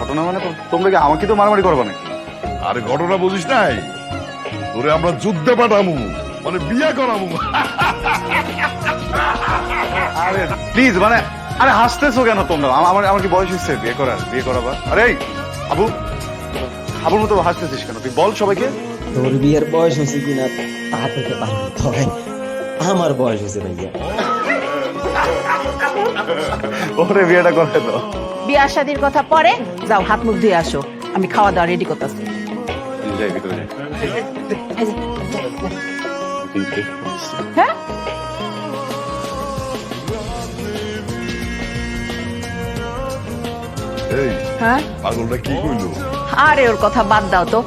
ঘটনা মানে তো- তোমরা কি আমাকে তো মারামারি করবে নাকি? আরে ঘটনা বুঝিস নাই? তোরে আমরা যুদ্ধে পাঠামু মানে বিয়ে করামু। আরে প্লিজ মানে আরে হাসতেছো কেন তোমরা? আমা- আমার আমার কি বয়স হচ্ছে বিয়ে করার বিয়ে করাবা আরে এই, আবু আবুর মতো হাসতেছিস কেন? তুই বল সবাইকে। তোর বিয়ের বয়স হয়েছে কিনা তা থেকে পারব তবে আমার বয়স হয়েছে ভাইয়া। ওরে বিয়েটা করে তো বিয়া শাদির কথা পরে যাও হাত মুখ ধুয়ে আসো। আমি খাওয়া দাওয়া রেডি করতেছি। হ্যাঁ? হ্যাঁ? পাগলটা কি কইলো? আরে ওর কথা বাদ দাও তো।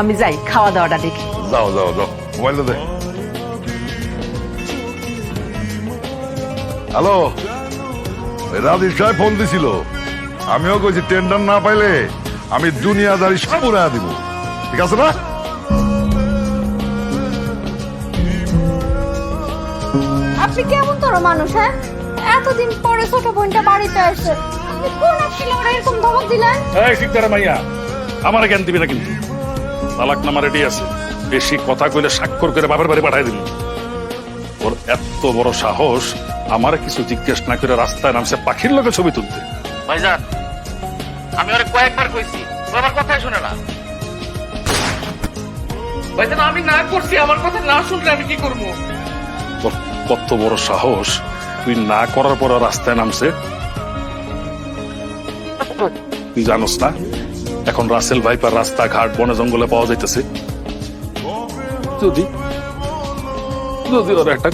আমি যাই খাওয়া দাওয়াটা দেখি। যাও যাও যাও। মোবাইলটা দে। হ্যালো? রাজীব সাহেব ফোন দিছিল। আমিও কইছি টেন্ডার না পাইলে আমি দুনিয়াদারি সব উড়াইয়া দিব। ঠিক আছে না? আপনি কেমন তোর মানুষ হ্যাঁ? এতদিন পরে ছোট বোনটা বাড়িতে আসে আপনি কোন আসলে ওরা এরকম ধমক দিলেন? এই শিকদার মাইয়া আমার জ্ঞান দিবি না কিন্তু। তালাক নামা রেডি আছে। বেশি কথা কইলে স্বাক্ষর করে বাপের বাড়ি পাঠাই দিবি। ওর এত বড় সাহস আমার কিছু জিজ্ঞেস না করে রাস্তায় নামছে পাখির লোকে ছবি তুলতে। ভাইজান আমি ওরে কয়েকবার কইছি ও আমার কথাই শুনে না। ভাইজান আমি না করছি আমার কথা না শুনলে আমি কি করব? কত বড় সাহস তুই না করার পর রাস্তায় নামছে। তুই জানোস না এখন রাসেল ভাইপার রাস্তাঘাট বনে জঙ্গলে পাওয়া যাইতেছে। যদি যদি ওর একটা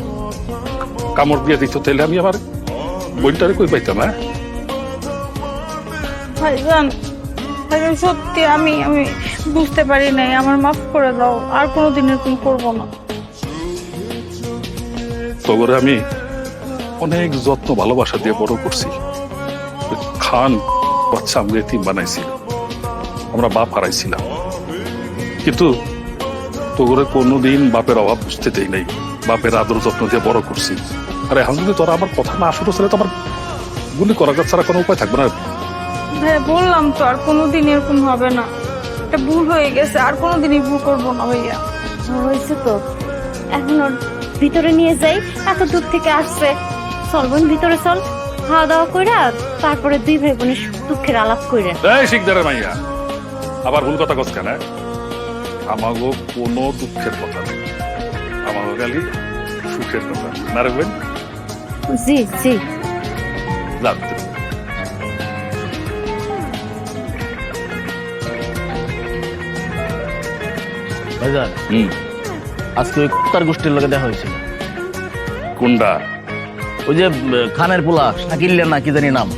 কামড় দিয়ে দিত তাহলে আমি আমার বইটারে কই পাইতাম হ্যাঁ? ভাইজান ভাইজান সত্যি আমি আমি বুঝতে পারি নাই। আমার মাফ করে দাও। আর কোনোদিন এরকম করব না। তগরে আমি অনেক যত্ন, ভালোবাসা দিয়ে বড় করছি। খান, বাচ্চা আমি এতিম বানাইছিল আমরা বাপ হারাইছিলাম। কিন্তু তোগরে কোনোদিন বাপের অভাব বুঝতে দেই নাই। বাপের আদর যত্ন দিয়ে বড় করছি। আর এখন যদি তোরা আমার কথা না তাহলে তো আমার গুলি করা ছাড়া কোনো উপায় থাকবে না। ভাই বললাম তো আর কোনোদিন এরকম হবে না। এটা ভুল হয়ে গেছে আর কোনোদিনই ভুল করব না ভাইয়া। হয়েছে তো। এখন ওর ভিতরে নিয়ে যাই এত দূর থেকে আসছে। চল বোন ভিতরে চল। খাওয়া দাওয়া কইরা তারপরে দুই ভাই বোনের সুখ দুঃখের আলাপ কইরা। এই শিকদারের মাইয়া আবার ভুল কথা কস কেন হ্যাঁ? আমাগো কোনো দুঃখের কথা নেই। আমাগো খালি সুখের কথা। না রাখবেন জি জি। লাগতে ভাইজান হুম। আজকে ওই কুত্তার গোষ্ঠীর লোকে দেখা হয়েছিল। কোনটা? ওই যে খানের পোলা শাকিল্লা না কি জানি নাম।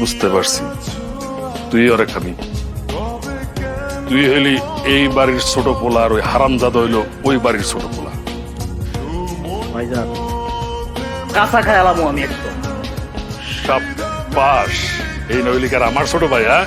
বুঝতে পারছি। তুই ওরে খাবি। তুই হইলি এই বাড়ির ছোট পোলা আর ওই হারামজাদা হইল ওই বাড়ির ছোট পোলা। ভাইজান কাঁচা খায়ালাম আমি একদম। সাব্বাস। এই নইলিকার আমার ছোট ভাই হ্যাঁ?